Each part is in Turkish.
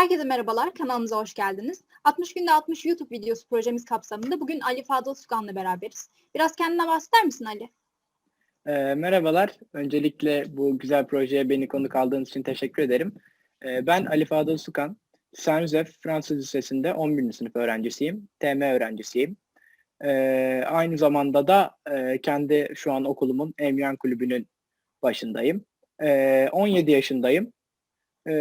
Herkese merhabalar, kanalımıza hoş geldiniz. 60 günde 60 YouTube videosu projemiz kapsamında bugün Ali Fadıl Sukan'la beraberiz. Biraz kendine bahseder misin Ali? E, merhabalar. Öncelikle bu güzel projeye beni konuk aldığınız için teşekkür ederim. E, ben Ali Fadıl Sukan. Saint Joseph Fransız Lisesi'nde 11. sınıf öğrencisiyim. TM öğrencisiyim. E, aynı zamanda da e, kendi şu an okulumun Emyan Kulübü'nün başındayım. E, 17 yaşındayım. E,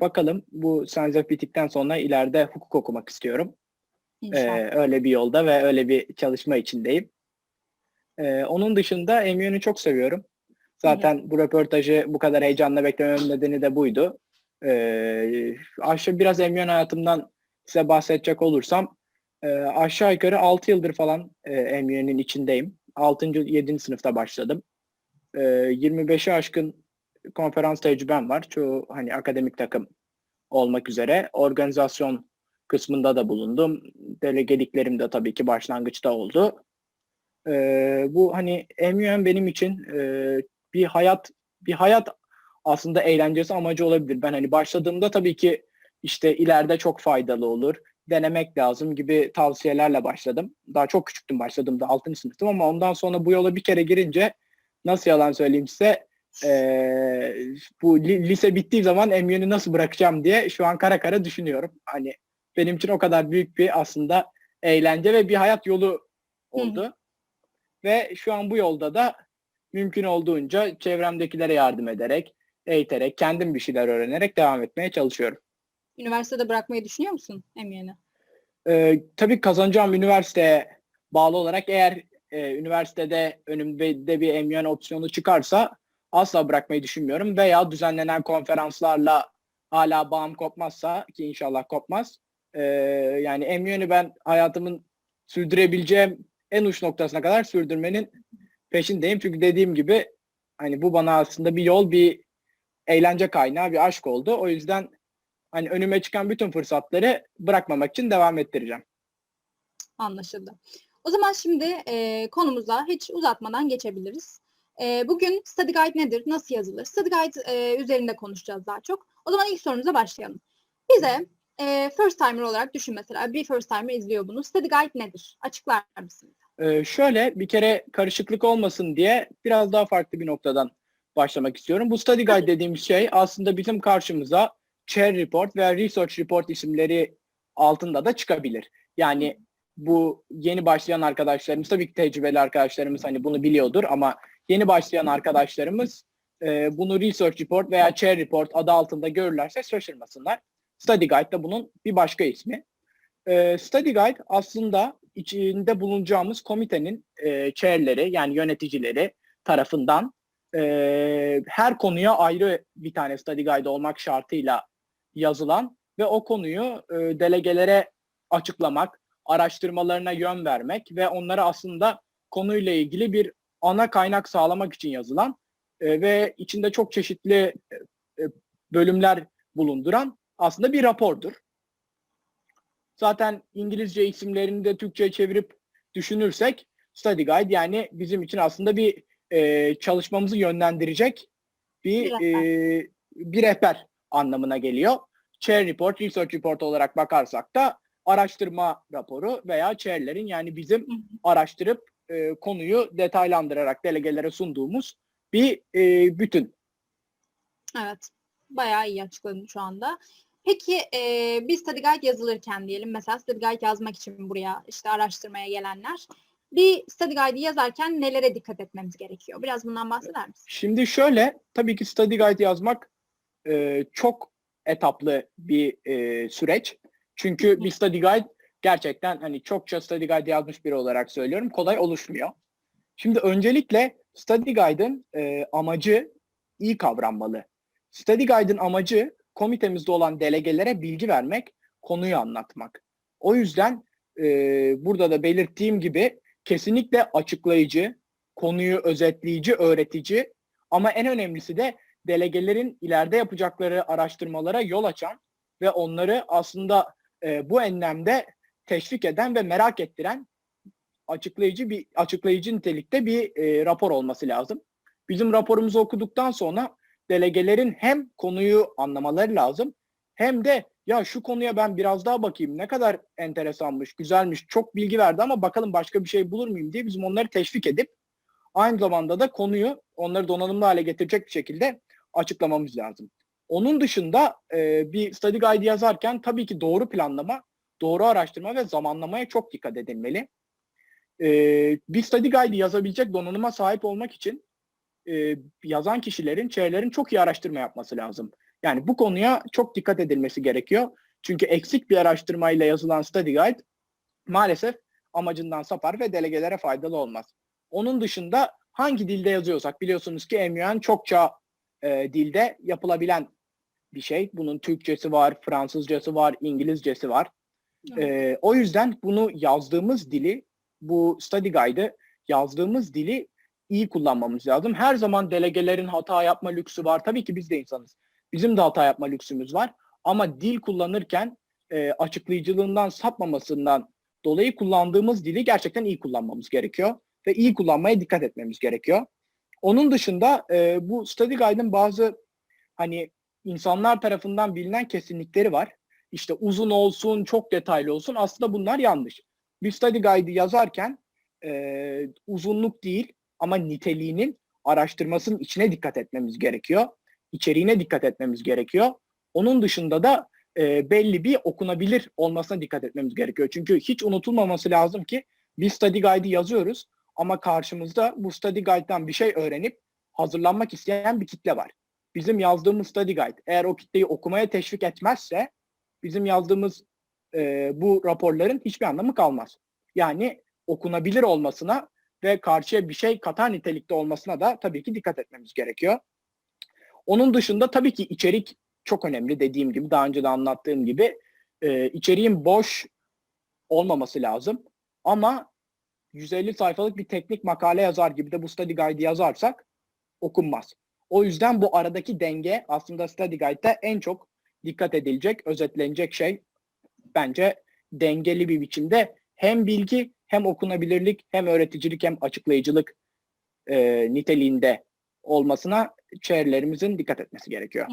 bakalım bu Joseph bittikten sonra ileride hukuk okumak istiyorum. İnşallah. Ee, öyle bir yolda ve öyle bir çalışma içindeyim. Ee, onun dışında Emyon'u çok seviyorum. Zaten bu röportajı bu kadar heyecanla beklememin nedeni de buydu. Ee, aşağı biraz Emyon hayatımdan size bahsedecek olursam e, aşağı yukarı 6 yıldır falan e, Emyon'un içindeyim. 6. 7. sınıfta başladım. E, 25'i aşkın konferans tecrübem var. Çoğu hani akademik takım olmak üzere. Organizasyon kısmında da bulundum. Delegeliklerim de tabii ki başlangıçta oldu. Ee, bu hani MUN benim için e, bir hayat bir hayat aslında eğlencesi amacı olabilir. Ben hani başladığımda tabii ki işte ileride çok faydalı olur. Denemek lazım gibi tavsiyelerle başladım. Daha çok küçüktüm başladığımda 6. sınıftım ama ondan sonra bu yola bir kere girince nasıl yalan söyleyeyim size e, bu li- lise bittiği zaman MUN'u nasıl bırakacağım diye şu an kara kara düşünüyorum. Hani benim için o kadar büyük bir aslında eğlence ve bir hayat yolu oldu. Ve şu an bu yolda da mümkün olduğunca çevremdekilere yardım ederek, eğiterek, kendim bir şeyler öğrenerek devam etmeye çalışıyorum. Üniversitede bırakmayı düşünüyor musun Emiye'ni? Ee, tabii kazanacağım üniversiteye bağlı olarak eğer e, üniversitede önümde bir emyan opsiyonu çıkarsa asla bırakmayı düşünmüyorum. Veya düzenlenen konferanslarla hala bağım kopmazsa ki inşallah kopmaz. e, yani emyanı ben hayatımın sürdürebileceğim en uç noktasına kadar sürdürmenin peşindeyim. Çünkü dediğim gibi hani bu bana aslında bir yol, bir eğlence kaynağı, bir aşk oldu. O yüzden hani önüme çıkan bütün fırsatları bırakmamak için devam ettireceğim. Anlaşıldı. O zaman şimdi e, konumuza hiç uzatmadan geçebiliriz. E, bugün Study Guide nedir, nasıl yazılır? Study Guide e, üzerinde konuşacağız daha çok. O zaman ilk sorumuza başlayalım. Bize e, first timer olarak düşün mesela. Bir first timer izliyor bunu. Study Guide nedir? Açıklar mısınız? Ee, şöyle bir kere karışıklık olmasın diye biraz daha farklı bir noktadan başlamak istiyorum. Bu study guide dediğimiz şey aslında bizim karşımıza chair report veya research report isimleri altında da çıkabilir. Yani bu yeni başlayan arkadaşlarımız tabii ki tecrübeli arkadaşlarımız hani bunu biliyordur ama yeni başlayan arkadaşlarımız e, bunu research report veya chair report adı altında görürlerse şaşırmasınlar. Study guide de bunun bir başka ismi. E, study guide aslında içinde bulunacağımız komitenin e, chairleri yani yöneticileri tarafından e, her konuya ayrı bir tane study guide olmak şartıyla yazılan ve o konuyu e, delegelere açıklamak, araştırmalarına yön vermek ve onlara aslında konuyla ilgili bir ana kaynak sağlamak için yazılan e, ve içinde çok çeşitli e, e, bölümler bulunduran aslında bir rapordur. Zaten İngilizce isimlerini de Türkçe'ye çevirip düşünürsek study guide yani bizim için aslında bir e, çalışmamızı yönlendirecek bir Bir rehber. e, bir rehber anlamına geliyor. Chair report, research report olarak bakarsak da araştırma raporu veya chairlerin yani bizim araştırıp e, konuyu detaylandırarak delegelere sunduğumuz bir e, bütün. Evet. Bayağı iyi açıkladın şu anda. Peki e, bir study guide yazılırken diyelim mesela study guide yazmak için buraya işte araştırmaya gelenler bir study guide yazarken nelere dikkat etmemiz gerekiyor? Biraz bundan bahseder misin? Şimdi şöyle, tabii ki study guide yazmak e, çok etaplı bir e, süreç. Çünkü bir study guide gerçekten hani çokça study guide yazmış biri olarak söylüyorum, kolay oluşmuyor. Şimdi öncelikle study guide'ın e, amacı iyi kavranmalı. Study guide'ın amacı komitemizde olan delegelere bilgi vermek, konuyu anlatmak. O yüzden e, burada da belirttiğim gibi kesinlikle açıklayıcı, konuyu özetleyici, öğretici ama en önemlisi de delegelerin ileride yapacakları araştırmalara yol açan ve onları aslında e, bu enlemde teşvik eden ve merak ettiren açıklayıcı bir açıklayıcı nitelikte bir e, rapor olması lazım. Bizim raporumuzu okuduktan sonra delegelerin hem konuyu anlamaları lazım hem de ya şu konuya ben biraz daha bakayım ne kadar enteresanmış, güzelmiş, çok bilgi verdi ama bakalım başka bir şey bulur muyum diye bizim onları teşvik edip aynı zamanda da konuyu onları donanımlı hale getirecek bir şekilde açıklamamız lazım. Onun dışında e, bir study guide yazarken tabii ki doğru planlama, doğru araştırma ve zamanlamaya çok dikkat edilmeli. E, bir study guide yazabilecek donanıma sahip olmak için e, yazan kişilerin, çevrelerin çok iyi araştırma yapması lazım. Yani bu konuya çok dikkat edilmesi gerekiyor. Çünkü eksik bir araştırmayla yazılan study guide maalesef amacından sapar ve delegelere faydalı olmaz. Onun dışında hangi dilde yazıyorsak biliyorsunuz ki MUN çokça e, dilde yapılabilen bir şey. Bunun Türkçesi var, Fransızcası var, İngilizcesi var. E, o yüzden bunu yazdığımız dili, bu study guide'ı yazdığımız dili iyi kullanmamız lazım. Her zaman delegelerin hata yapma lüksü var. Tabii ki biz de insanız. Bizim de hata yapma lüksümüz var. Ama dil kullanırken e, açıklayıcılığından sapmamasından dolayı kullandığımız dili gerçekten iyi kullanmamız gerekiyor. Ve iyi kullanmaya dikkat etmemiz gerekiyor. Onun dışında e, bu study guide'ın bazı hani insanlar tarafından bilinen kesinlikleri var. İşte uzun olsun, çok detaylı olsun. Aslında bunlar yanlış. Bir study guide'ı yazarken e, uzunluk değil ama niteliğinin araştırmasının içine dikkat etmemiz gerekiyor. İçeriğine dikkat etmemiz gerekiyor. Onun dışında da e, belli bir okunabilir olmasına dikkat etmemiz gerekiyor. Çünkü hiç unutulmaması lazım ki bir study guide'ı yazıyoruz ama karşımızda bu study guide'dan bir şey öğrenip hazırlanmak isteyen bir kitle var. Bizim yazdığımız study guide eğer o kitleyi okumaya teşvik etmezse bizim yazdığımız e, bu raporların hiçbir anlamı kalmaz. Yani okunabilir olmasına ve karşıya bir şey katar nitelikte olmasına da tabii ki dikkat etmemiz gerekiyor. Onun dışında tabii ki içerik çok önemli dediğim gibi daha önce de anlattığım gibi e, içeriğin boş olmaması lazım. Ama 150 sayfalık bir teknik makale yazar gibi de bu study guide yazarsak okunmaz. O yüzden bu aradaki denge aslında study guide'da en çok dikkat edilecek, özetlenecek şey bence dengeli bir biçimde hem bilgi hem okunabilirlik hem öğreticilik hem açıklayıcılık e, niteliğinde olmasına çevrelerimizin dikkat etmesi gerekiyor.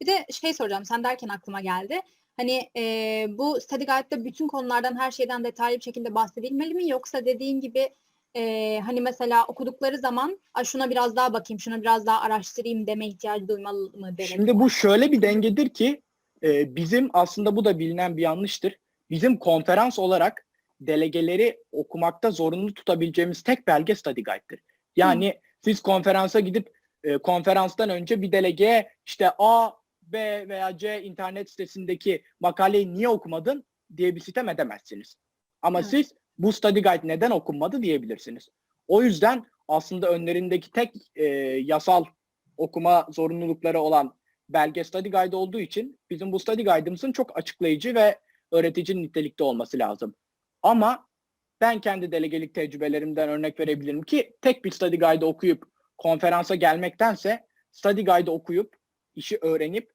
Bir de şey soracağım sen derken aklıma geldi. Hani e, bu study guide'da bütün konulardan her şeyden detaylı bir şekilde bahsedilmeli mi yoksa dediğin gibi e, hani mesela okudukları zaman "Ay şuna biraz daha bakayım, şuna biraz daha araştırayım deme ihtiyacı duymalı mı demek? Şimdi bu şöyle bir dengedir ki e, bizim aslında bu da bilinen bir yanlıştır. Bizim konferans olarak delegeleri okumakta zorunlu tutabileceğimiz tek belge study guide'dir. Yani siz konferansa gidip e, konferanstan önce bir delegeye işte A, B veya C internet sitesindeki makaleyi niye okumadın diye bir sitem edemezsiniz. Ama Evet. siz bu study guide neden okunmadı diyebilirsiniz. O yüzden aslında önlerindeki tek e, yasal okuma zorunlulukları olan belge study guide olduğu için bizim bu study guide'ımızın çok açıklayıcı ve öğretici nitelikte olması lazım. Ama ben kendi delegelik tecrübelerimden örnek verebilirim ki tek bir study guide okuyup konferansa gelmektense study guide okuyup işi öğrenip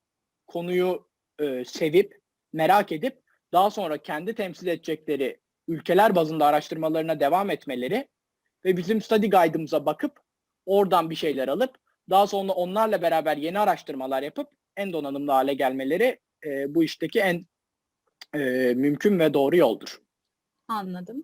konuyu e, sevip merak edip daha sonra kendi temsil edecekleri ülkeler bazında araştırmalarına devam etmeleri ve bizim study guide'ımıza bakıp oradan bir şeyler alıp daha sonra onlarla beraber yeni araştırmalar yapıp en donanımlı hale gelmeleri e, bu işteki en e, mümkün ve doğru yoldur. Anladım.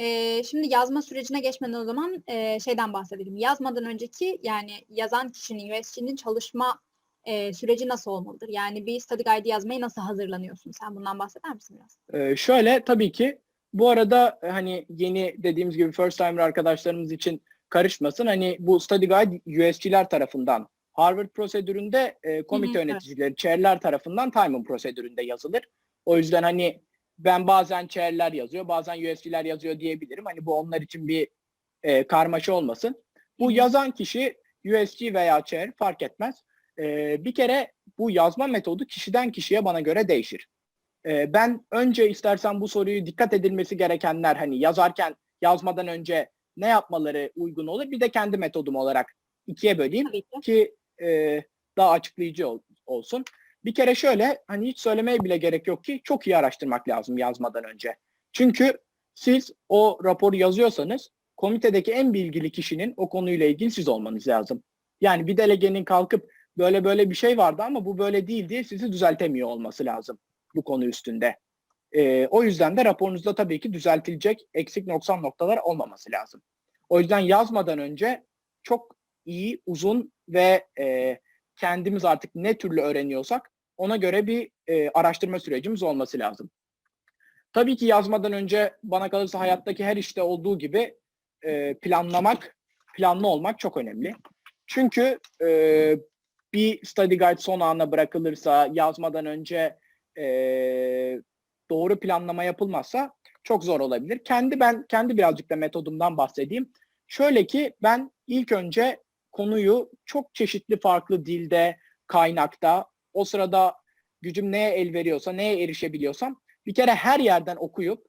Ee, şimdi yazma sürecine geçmeden o zaman e, şeyden bahsedelim. Yazmadan önceki yani yazan kişinin, USG'nin çalışma e, süreci nasıl olmalıdır? Yani bir study guide yazmaya nasıl hazırlanıyorsun? Sen bundan bahseder misin biraz? Ee, şöyle tabii ki bu arada e, hani yeni dediğimiz gibi first timer arkadaşlarımız için karışmasın. Hani bu study guide USG'ler tarafından Harvard prosedüründe e, komite Hı hı, yöneticileri, chair'ler tarafından Timon prosedüründe yazılır. O yüzden hani ben bazen chair'ler yazıyor, bazen USG'ler yazıyor diyebilirim. Hani bu onlar için bir e, karmaşa olmasın. Bu yazan kişi USG veya chair fark etmez. E, bir kere bu yazma metodu kişiden kişiye bana göre değişir. Ee, ben önce istersen bu soruyu dikkat edilmesi gerekenler hani yazarken yazmadan önce ne yapmaları uygun olur bir de kendi metodum olarak ikiye böleyim ki. ki e, daha açıklayıcı ol- olsun. Bir kere şöyle hani hiç söylemeye bile gerek yok ki çok iyi araştırmak lazım yazmadan önce. Çünkü siz o raporu yazıyorsanız komitedeki en bilgili kişinin o konuyla ilgili siz olmanız lazım. Yani bir delegenin kalkıp böyle böyle bir şey vardı ama bu böyle değil diye sizi düzeltemiyor olması lazım. Bu konu üstünde. E, o yüzden de raporunuzda tabii ki düzeltilecek eksik noksan noktalar olmaması lazım. O yüzden yazmadan önce çok iyi, uzun ve e, kendimiz artık ne türlü öğreniyorsak ona göre bir e, araştırma sürecimiz olması lazım. Tabii ki yazmadan önce bana kalırsa hayattaki her işte olduğu gibi e, planlamak, planlı olmak çok önemli. Çünkü e, bir study guide son ana bırakılırsa, yazmadan önce e, doğru planlama yapılmazsa çok zor olabilir. Kendi ben kendi birazcık da metodumdan bahsedeyim. Şöyle ki ben ilk önce konuyu çok çeşitli farklı dilde, kaynakta, o sırada gücüm neye el veriyorsa, neye erişebiliyorsam bir kere her yerden okuyup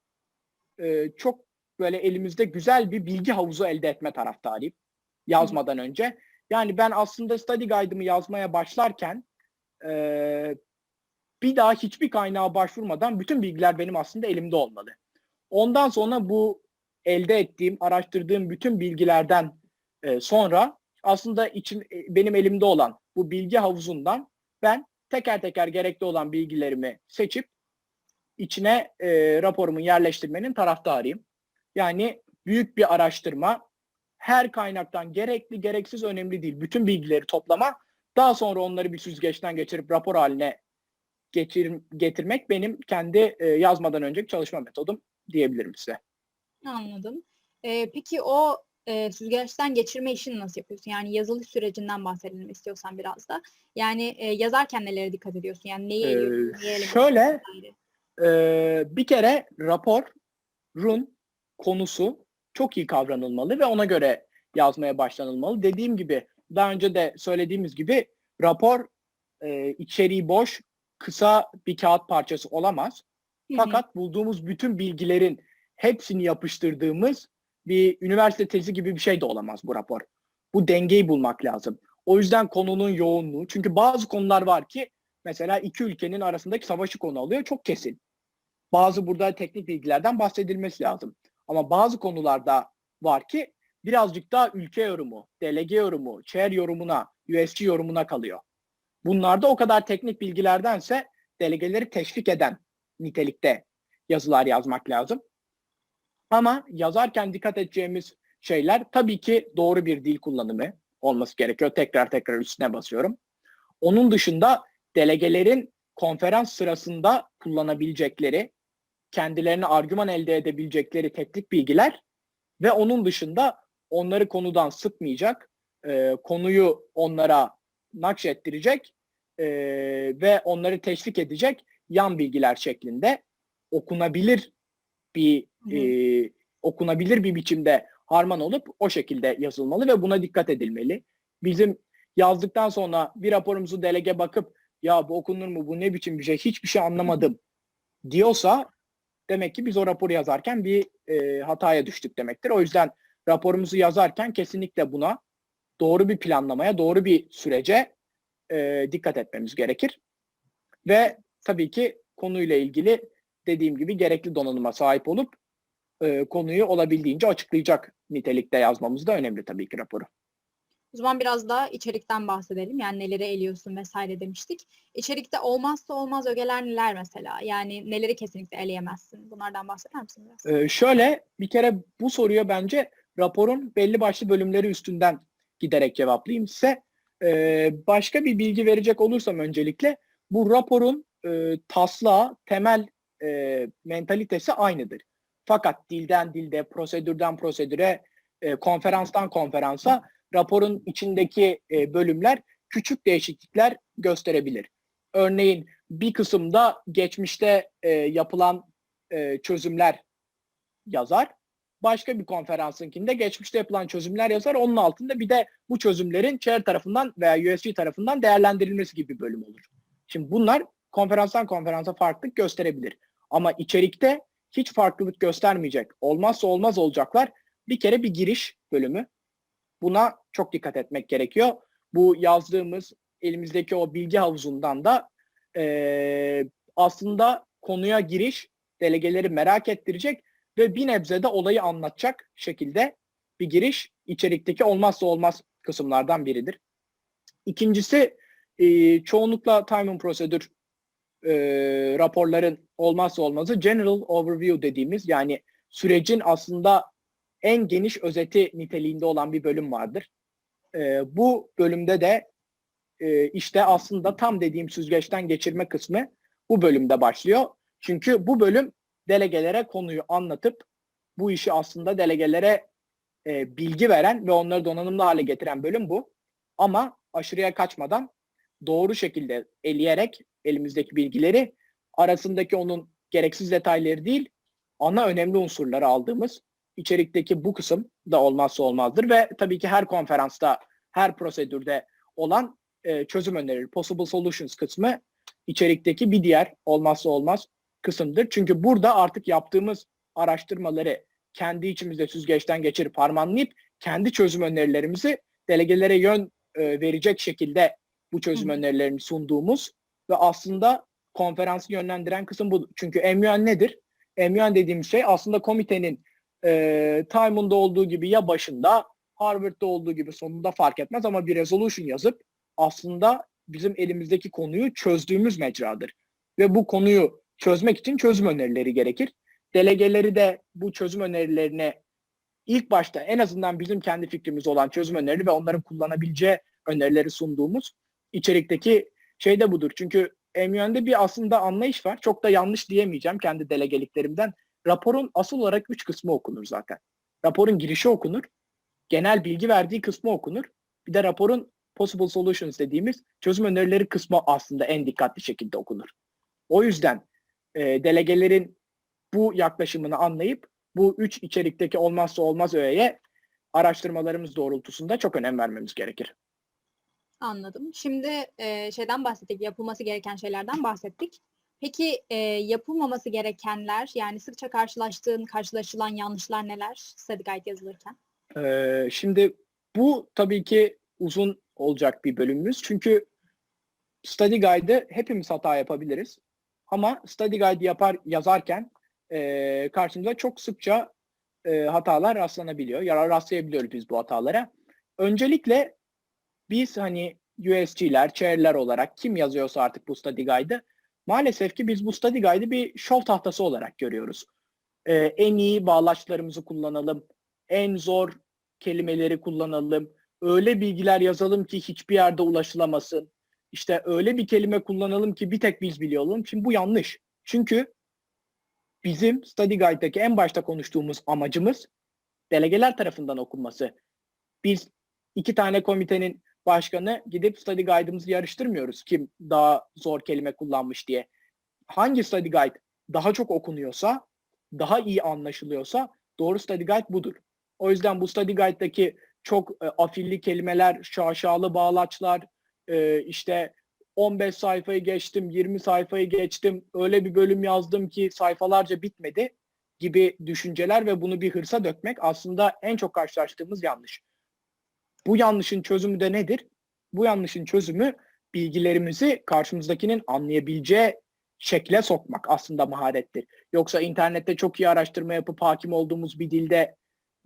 e, çok böyle elimizde güzel bir bilgi havuzu elde etme taraftarıyım yazmadan önce. Yani ben aslında study guide'ımı yazmaya başlarken e, bir daha hiçbir kaynağa başvurmadan bütün bilgiler benim aslında elimde olmalı. Ondan sonra bu elde ettiğim, araştırdığım bütün bilgilerden e, sonra aslında içim, e, benim elimde olan bu bilgi havuzundan ben teker teker gerekli olan bilgilerimi seçip içine e, raporumu yerleştirmenin taraftarıyım. Yani büyük bir araştırma, her kaynaktan gerekli gereksiz önemli değil. Bütün bilgileri toplama, daha sonra onları bir süzgeçten geçirip rapor haline getir, getirmek benim kendi e, yazmadan önceki çalışma metodum diyebilirim size. Anladım. Ee, peki o e, süzgeçten geçirme işini nasıl yapıyorsun? Yani yazılı sürecinden bahsedelim istiyorsan biraz da. Yani e, yazarken nelere dikkat ediyorsun? Yani neyi Ee, neyi şöyle? Ee, bir kere raporun konusu çok iyi kavranılmalı ve ona göre yazmaya başlanılmalı. Dediğim gibi daha önce de söylediğimiz gibi rapor e, içeriği boş, kısa bir kağıt parçası olamaz. Hı hı. Fakat bulduğumuz bütün bilgilerin hepsini yapıştırdığımız bir üniversite tezi gibi bir şey de olamaz bu rapor. Bu dengeyi bulmak lazım. O yüzden konunun yoğunluğu. Çünkü bazı konular var ki mesela iki ülkenin arasındaki savaşı konu alıyor çok kesin. Bazı burada teknik bilgilerden bahsedilmesi lazım. Ama bazı konularda var ki birazcık daha ülke yorumu, delege yorumu, chair yorumuna, USG yorumuna kalıyor. Bunlarda o kadar teknik bilgilerdense delegeleri teşvik eden nitelikte yazılar yazmak lazım. Ama yazarken dikkat edeceğimiz şeyler tabii ki doğru bir dil kullanımı olması gerekiyor. Tekrar tekrar üstüne basıyorum. Onun dışında delegelerin konferans sırasında kullanabilecekleri, kendilerine argüman elde edebilecekleri teknik bilgiler ve onun dışında onları konudan sıkmayacak, konuyu onlara nakşettirecek e, ve onları teşvik edecek yan bilgiler şeklinde okunabilir bir Hı e, okunabilir bir biçimde harman olup o şekilde yazılmalı ve buna dikkat edilmeli. Bizim yazdıktan sonra bir raporumuzu delege bakıp ya bu okunur mu bu ne biçim bir şey hiçbir şey anlamadım diyorsa demek ki biz o raporu yazarken bir e, hataya düştük demektir. O yüzden raporumuzu yazarken kesinlikle buna doğru bir planlamaya, doğru bir sürece e, dikkat etmemiz gerekir. Ve tabii ki konuyla ilgili dediğim gibi gerekli donanıma sahip olup e, konuyu olabildiğince açıklayacak nitelikte yazmamız da önemli tabii ki raporu. O zaman biraz daha içerikten bahsedelim. Yani neleri eliyorsun vesaire demiştik. İçerikte olmazsa olmaz ögeler neler mesela? Yani neleri kesinlikle eleyemezsin? Bunlardan bahseder misin biraz? Ee, şöyle bir kere bu soruya bence raporun belli başlı bölümleri üstünden giderek cevaplayayım size. Ee, başka bir bilgi verecek olursam öncelikle bu raporun e, taslağı, temel e, mentalitesi aynıdır. Fakat dilden dilde, prosedürden prosedüre, e, konferanstan konferansa raporun içindeki e, bölümler küçük değişiklikler gösterebilir. Örneğin bir kısımda geçmişte e, yapılan e, çözümler yazar. Başka bir konferansınkinde geçmişte yapılan çözümler yazar. Onun altında bir de bu çözümlerin chair tarafından veya USG tarafından değerlendirilmesi gibi bir bölüm olur. Şimdi bunlar konferanstan konferansa farklılık gösterebilir. Ama içerikte hiç farklılık göstermeyecek. Olmazsa olmaz olacaklar. Bir kere bir giriş bölümü. Buna çok dikkat etmek gerekiyor. Bu yazdığımız elimizdeki o bilgi havuzundan da eee, aslında konuya giriş delegeleri merak ettirecek ve bir nebze de olayı anlatacak şekilde bir giriş içerikteki olmazsa olmaz kısımlardan biridir. İkincisi eee, çoğunlukla time and procedure e, raporların olmazsa olmazı general overview dediğimiz yani sürecin aslında en geniş özeti niteliğinde olan bir bölüm vardır. E, bu bölümde de e, işte aslında tam dediğim süzgeçten geçirme kısmı bu bölümde başlıyor. Çünkü bu bölüm delegelere konuyu anlatıp bu işi aslında delegelere e, bilgi veren ve onları donanımlı hale getiren bölüm bu. Ama aşırıya kaçmadan doğru şekilde eleyerek elimizdeki bilgileri arasındaki onun gereksiz detayları değil ana önemli unsurları aldığımız içerikteki bu kısım da olmazsa olmazdır ve tabii ki her konferansta her prosedürde olan e, çözüm önerileri possible solutions kısmı içerikteki bir diğer olmazsa olmaz kısımdır. Çünkü burada artık yaptığımız araştırmaları kendi içimizde süzgeçten geçirip harmanlayıp kendi çözüm önerilerimizi delegelere yön e, verecek şekilde bu çözüm Hı. önerilerini sunduğumuz ve aslında konferansı yönlendiren kısım bu. Çünkü MUN nedir? MUN dediğimiz şey aslında komitenin e, time'ında olduğu gibi ya başında Harvard'da olduğu gibi sonunda fark etmez ama bir resolution yazıp aslında bizim elimizdeki konuyu çözdüğümüz mecradır. Ve bu konuyu çözmek için çözüm önerileri gerekir. Delegeleri de bu çözüm önerilerine ilk başta en azından bizim kendi fikrimiz olan çözüm önerileri ve onların kullanabileceği önerileri sunduğumuz içerikteki şey de budur. Çünkü MUN'de bir aslında anlayış var. Çok da yanlış diyemeyeceğim kendi delegeliklerimden. Raporun asıl olarak üç kısmı okunur zaten. Raporun girişi okunur. Genel bilgi verdiği kısmı okunur. Bir de raporun possible solutions dediğimiz çözüm önerileri kısmı aslında en dikkatli şekilde okunur. O yüzden e, delegelerin bu yaklaşımını anlayıp bu üç içerikteki olmazsa olmaz öğeye araştırmalarımız doğrultusunda çok önem vermemiz gerekir. Anladım. Şimdi e, şeyden bahsettik, yapılması gereken şeylerden bahsettik. Peki e, yapılmaması gerekenler, yani sıkça karşılaştığın, karşılaşılan yanlışlar neler study guide yazılırken? Ee, şimdi bu tabii ki uzun olacak bir bölümümüz. Çünkü study guide'ı hepimiz hata yapabiliriz. Ama study guide yapar yazarken e, karşımıza çok sıkça e, hatalar rastlanabiliyor. Ya rastlayabiliyoruz biz bu hatalara. Öncelikle biz hani USG'ler, chair'ler olarak kim yazıyorsa artık bu study guide'ı maalesef ki biz bu study guide'ı bir şov tahtası olarak görüyoruz. Ee, en iyi bağlaçlarımızı kullanalım, en zor kelimeleri kullanalım, öyle bilgiler yazalım ki hiçbir yerde ulaşılamasın. İşte öyle bir kelime kullanalım ki bir tek biz biliyorum. Şimdi bu yanlış. Çünkü bizim study guide'daki en başta konuştuğumuz amacımız delegeler tarafından okunması. Biz iki tane komitenin başkanı gidip study guide'ımızı yarıştırmıyoruz kim daha zor kelime kullanmış diye. Hangi study guide daha çok okunuyorsa, daha iyi anlaşılıyorsa doğru study guide budur. O yüzden bu study guide'daki çok e, afilli kelimeler, şaşalı bağlaçlar, e, işte 15 sayfayı geçtim, 20 sayfayı geçtim, öyle bir bölüm yazdım ki sayfalarca bitmedi gibi düşünceler ve bunu bir hırsa dökmek aslında en çok karşılaştığımız yanlış. Bu yanlışın çözümü de nedir? Bu yanlışın çözümü bilgilerimizi karşımızdakinin anlayabileceği şekle sokmak aslında maharettir. Yoksa internette çok iyi araştırma yapıp hakim olduğumuz bir dilde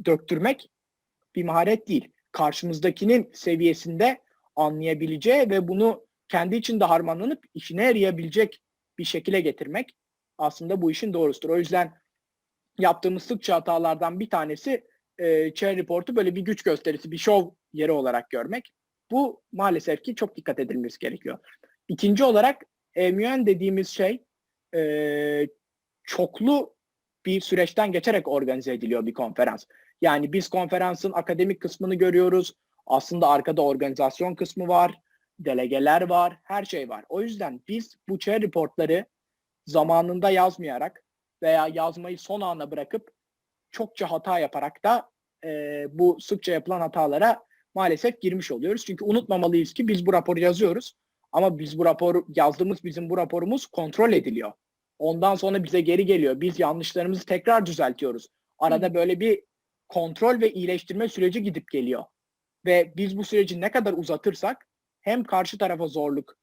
döktürmek bir maharet değil. Karşımızdakinin seviyesinde anlayabileceği ve bunu kendi içinde harmanlanıp işine yarayabilecek bir şekilde getirmek aslında bu işin doğrusudur. O yüzden yaptığımız sıkça hatalardan bir tanesi e, Chair Report'u böyle bir güç gösterisi, bir şov yeri olarak görmek. Bu maalesef ki çok dikkat edilmesi gerekiyor. İkinci olarak MUN dediğimiz şey e, çoklu bir süreçten geçerek organize ediliyor bir konferans. Yani biz konferansın akademik kısmını görüyoruz. Aslında arkada organizasyon kısmı var, delegeler var, her şey var. O yüzden biz bu chair reportları zamanında yazmayarak veya yazmayı son ana bırakıp çokça hata yaparak da e, bu sıkça yapılan hatalara maalesef girmiş oluyoruz. Çünkü unutmamalıyız ki biz bu raporu yazıyoruz. Ama biz bu raporu yazdığımız bizim bu raporumuz kontrol ediliyor. Ondan sonra bize geri geliyor. Biz yanlışlarımızı tekrar düzeltiyoruz. Arada böyle bir kontrol ve iyileştirme süreci gidip geliyor. Ve biz bu süreci ne kadar uzatırsak hem karşı tarafa zorluk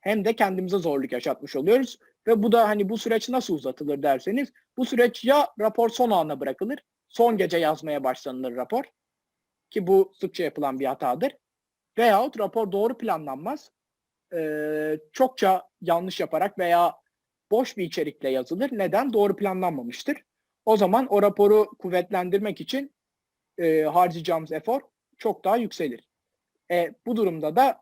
hem de kendimize zorluk yaşatmış oluyoruz. Ve bu da hani bu süreç nasıl uzatılır derseniz bu süreç ya rapor son ana bırakılır, son gece yazmaya başlanılır rapor ki bu sıkça yapılan bir hatadır. Veyahut rapor doğru planlanmaz. Çokça yanlış yaparak veya boş bir içerikle yazılır. Neden? Doğru planlanmamıştır. O zaman o raporu kuvvetlendirmek için e, harcayacağımız efor çok daha yükselir. E, bu durumda da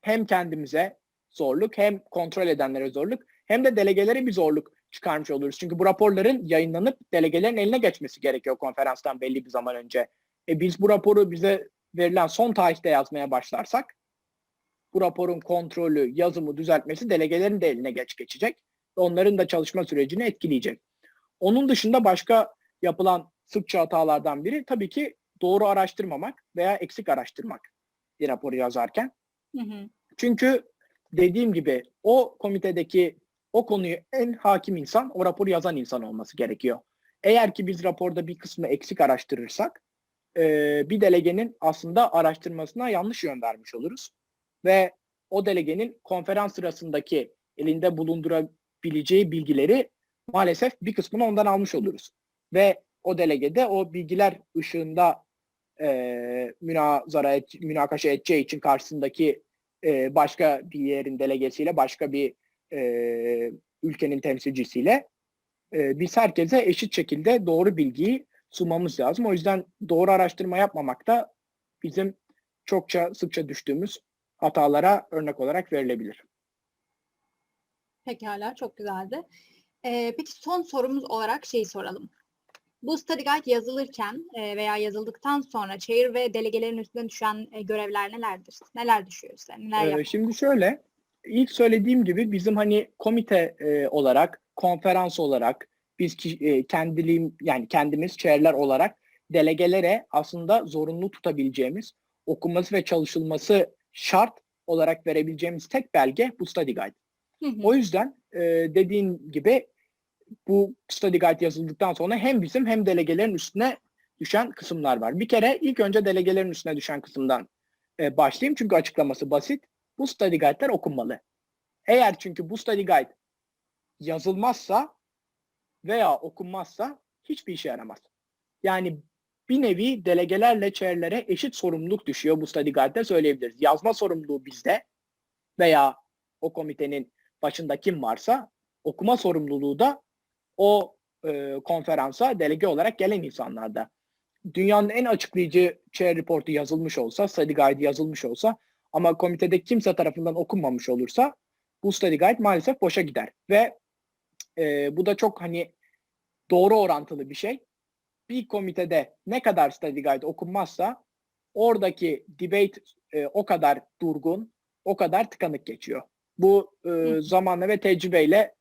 hem kendimize zorluk hem kontrol edenlere zorluk hem de delegelere bir zorluk çıkarmış oluruz. Çünkü bu raporların yayınlanıp delegelerin eline geçmesi gerekiyor konferanstan belli bir zaman önce. E, biz bu raporu bize verilen son tarihte yazmaya başlarsak bu raporun kontrolü, yazımı, düzeltmesi delegelerin de eline geç geçecek. Onların da çalışma sürecini etkileyecek. Onun dışında başka yapılan sıkça hatalardan biri tabii ki doğru araştırmamak veya eksik araştırmak bir raporu yazarken. Hı hı. Çünkü dediğim gibi o komitedeki o konuyu en hakim insan o raporu yazan insan olması gerekiyor. Eğer ki biz raporda bir kısmı eksik araştırırsak e, bir delegenin aslında araştırmasına yanlış yön vermiş oluruz. Ve o delegenin konferans sırasındaki elinde bulundurabileceği bilgileri maalesef bir kısmını ondan almış oluruz. Ve o delegede o bilgiler ışığında e, münazara et, münakaşa edeceği için karşısındaki e, başka bir yerin delegesiyle, başka bir e, ülkenin temsilcisiyle e, biz herkese eşit şekilde doğru bilgiyi sunmamız lazım. O yüzden doğru araştırma yapmamak da bizim çokça sıkça düştüğümüz hatalara örnek olarak verilebilir. Pekala, çok güzeldi. Ee, peki son sorumuz olarak şeyi soralım. Bu study guide yazılırken e, veya yazıldıktan sonra chair ve delegelerin üstüne düşen e, görevler nelerdir? Neler düşüyor size? Neler Ee, şimdi şöyle, ilk söylediğim gibi bizim hani komite e, olarak, konferans olarak, biz e, kendiliğim yani kendimiz chairler olarak delegelere aslında zorunlu tutabileceğimiz, okunması ve çalışılması şart olarak verebileceğimiz tek belge bu study guide. Hı hı. O yüzden e, dediğin gibi bu study guide yazıldıktan sonra hem bizim hem delegelerin üstüne düşen kısımlar var. Bir kere ilk önce delegelerin üstüne düşen kısımdan e, başlayayım çünkü açıklaması basit. Bu study guide'ler okunmalı. Eğer çünkü bu study guide yazılmazsa veya okunmazsa hiçbir işe yaramaz. Yani bir nevi delegelerle chairlere eşit sorumluluk düşüyor bu study guide'de söyleyebiliriz. Yazma sorumluluğu bizde veya o komitenin başında kim varsa okuma sorumluluğu da o e, konferansa delege olarak gelen insanlarda. Dünyanın en açıklayıcı chair reportu yazılmış olsa, study guide yazılmış olsa ama komitede kimse tarafından okunmamış olursa bu study guide maalesef boşa gider. Ve e, bu da çok hani doğru orantılı bir şey. Bir komitede ne kadar study guide okunmazsa oradaki debate e, o kadar durgun, o kadar tıkanık geçiyor. Bu e, Hı. zamanla ve tecrübeyle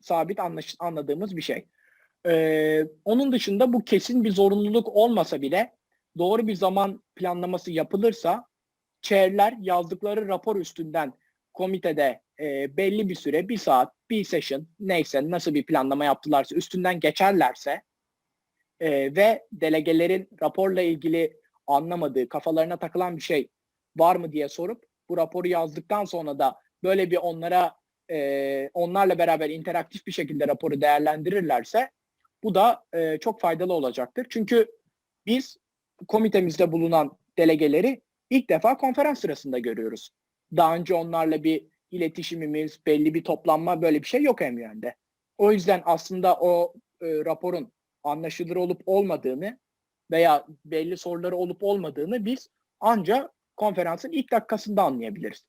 sabit anlaş, anladığımız bir şey. E, onun dışında bu kesin bir zorunluluk olmasa bile doğru bir zaman planlaması yapılırsa chairler yazdıkları rapor üstünden komitede e, belli bir süre, bir saat, bir session neyse nasıl bir planlama yaptılarsa üstünden geçerlerse e, ve delegelerin raporla ilgili anlamadığı, kafalarına takılan bir şey var mı diye sorup bu raporu yazdıktan sonra da böyle bir onlara e, onlarla beraber interaktif bir şekilde raporu değerlendirirlerse bu da e, çok faydalı olacaktır. Çünkü biz komitemizde bulunan delegeleri ilk defa konferans sırasında görüyoruz. Daha önce onlarla bir iletişimimiz, belli bir toplanma böyle bir şey yok emyende. O yüzden aslında o e, raporun anlaşılır olup olmadığını veya belli soruları olup olmadığını biz ancak konferansın ilk dakikasında anlayabiliriz.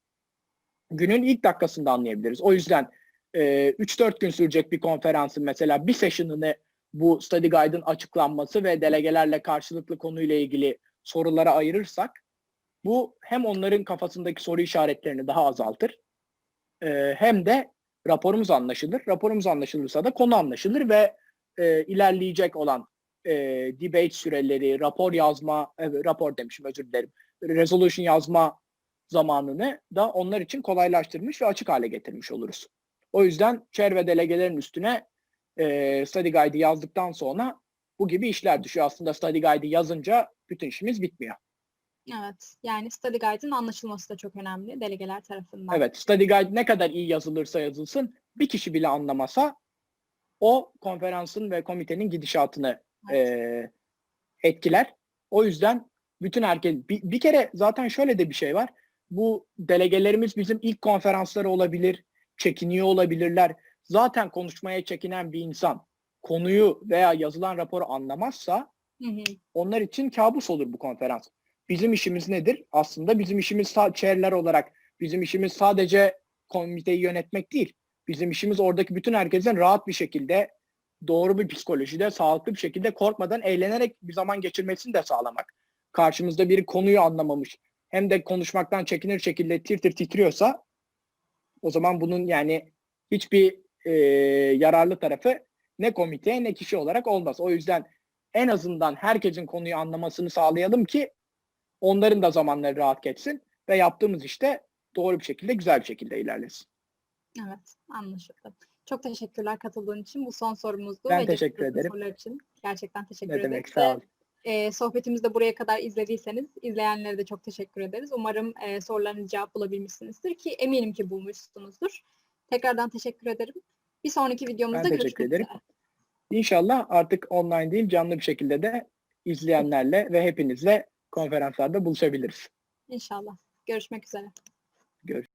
Günün ilk dakikasında anlayabiliriz. O yüzden e, 3-4 gün sürecek bir konferansın mesela bir session'ını bu study guide'ın açıklanması ve delegelerle karşılıklı konuyla ilgili sorulara ayırırsak bu hem onların kafasındaki soru işaretlerini daha azaltır e, hem de raporumuz anlaşılır. Raporumuz anlaşılırsa da konu anlaşılır ve e, ilerleyecek olan e, debate süreleri, rapor yazma, e, rapor demişim özür dilerim, resolution yazma zamanını da onlar için kolaylaştırmış ve açık hale getirmiş oluruz. O yüzden chair ve delegelerin üstüne e, study guide'i yazdıktan sonra bu gibi işler düşüyor. Aslında study guide'i yazınca bütün işimiz bitmiyor. Evet. Yani study guide'ın anlaşılması da çok önemli delegeler tarafından. Evet, study guide ne kadar iyi yazılırsa yazılsın, bir kişi bile anlamasa o konferansın ve komitenin gidişatını Evet. e, etkiler. O yüzden bütün herkes bir, bir kere zaten şöyle de bir şey var. Bu delegelerimiz bizim ilk konferansları olabilir çekiniyor olabilirler. Zaten konuşmaya çekinen bir insan konuyu veya yazılan raporu anlamazsa Hı hı. onlar için kabus olur bu konferans. Bizim işimiz nedir? Aslında bizim işimiz chair'ler olarak bizim işimiz sadece komiteyi yönetmek değil. Bizim işimiz oradaki bütün herkesin rahat bir şekilde doğru bir psikolojide, sağlıklı bir şekilde korkmadan eğlenerek bir zaman geçirmesini de sağlamak. Karşımızda biri konuyu anlamamış hem de konuşmaktan çekinir şekilde tir tir titriyorsa o zaman bunun yani hiçbir e, yararlı tarafı ne komiteye ne kişi olarak olmaz. O yüzden en azından herkesin konuyu anlamasını sağlayalım ki onların da zamanları rahat geçsin ve yaptığımız işte doğru bir şekilde, güzel bir şekilde ilerlesin. Evet, anlaşıldı. Çok teşekkürler katıldığın için. Bu son sorumuzdu. Ben ve teşekkür ederim. İçin gerçekten teşekkür Ne ederiz. demek sağ olun. E, sohbetimizi de buraya kadar izlediyseniz izleyenlere de çok teşekkür ederiz. Umarım e, sorularınızı cevap bulabilmişsinizdir ki eminim ki bulmuşsunuzdur. Tekrardan teşekkür ederim. Bir sonraki videomuzda teşekkür görüşmek ederim. üzere. İnşallah artık online değil canlı bir şekilde de izleyenlerle ve hepinizle konferanslarda buluşabiliriz. İnşallah. Görüşmek üzere. Görüşürüz.